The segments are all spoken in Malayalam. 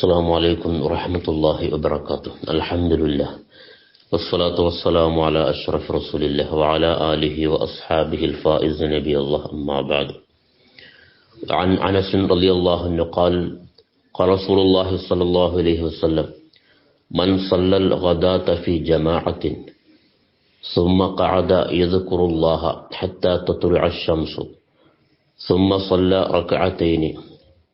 السلام عليكم ورحمة الله وبركاته. الحمد لله. والصلاة والسلام على أشرف رسول الله وعلى آله وأصحابه الفائز نبي الله. أما بعد. عن أنس رضي الله عنه قال قال رسول الله صلى الله عليه وسلم من صلى الغداة في جماعة ثم قعد يذكر الله حتى تطلع الشمس ثم صلى ركعتين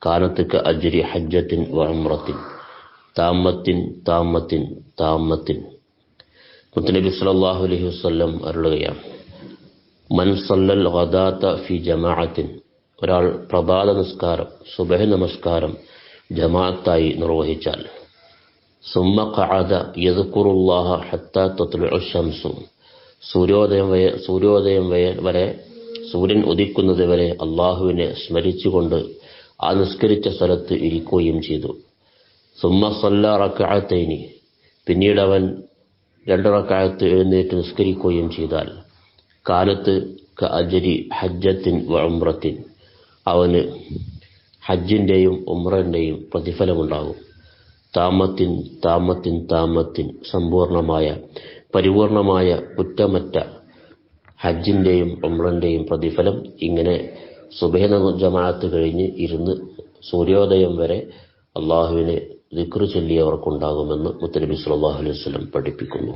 കാനത്തുക്ക അജ്രി ഹജ്ജത്തിൻ വഅമ്രത്തിൻ താമത്തിൻ താമത്തിൻ താമത്തിൻ. മുത്തനബി സല്ലാഹു അലൈഹി വസ്ലം അരുളുകയാണ്. മൻസല്ലൽ ഗദാത്ത ഫി ജമാഅത്തിൻ. ഒരാൾ പ്രഭാത നമസ്കാരം സുബഹ നമസ്കാരം ജമാഅത്തായി നിർവഹിച്ചാൽ. സുമ ഖഅദ യദ്കുറുല്ലാഹ ഹത്താ തത്ലുഉ ശംസു. സൂര്യോദയം വരെ സൂര്യോദയം വരെ സൂര്യൻ ഉദിക്കുന്നത് വരെ അള്ളാഹുവിനെ സ്മരിച്ചുകൊണ്ട് ആ നിസ്കരിച്ച സ്ഥലത്ത് ഇരിക്കുകയും ചെയ്തു. സുമ്മ സല്ല പിന്നീട് അവൻ രണ്ടിറക്കാലത്ത് എഴുന്നേറ്റ് നിസ്കരിക്കുകയും ചെയ്താൽ കാലത്ത് അജരി ഹജ്ജത്തിൻ വ ഉംറത്തിൻ. അവന് ഹജ്ജിന്റെയും ഉമ്രന്റെയും പ്രതിഫലമുണ്ടാകും. താമത്തിൻ താമത്തിൻ താമത്തിൻ സമ്പൂർണമായ പരിപൂർണമായ കുറ്റമറ്റ ഹജ്ജിന്റെയും ഉമ്രന്റെയും പ്രതിഫലം ഇങ്ങനെ സുബേന ജമാഅത്ത് കഴിഞ്ഞ് ഇരുന്ന് സൂര്യോദയം വരെ അള്ളാഹുവിനെ ദിക്ർ ചൊല്ലിയവർക്കുണ്ടാകുമെന്ന് മുത്തനബി സല്ലല്ലാഹു അലൈഹി വസല്ലം പഠിപ്പിക്കുന്നു.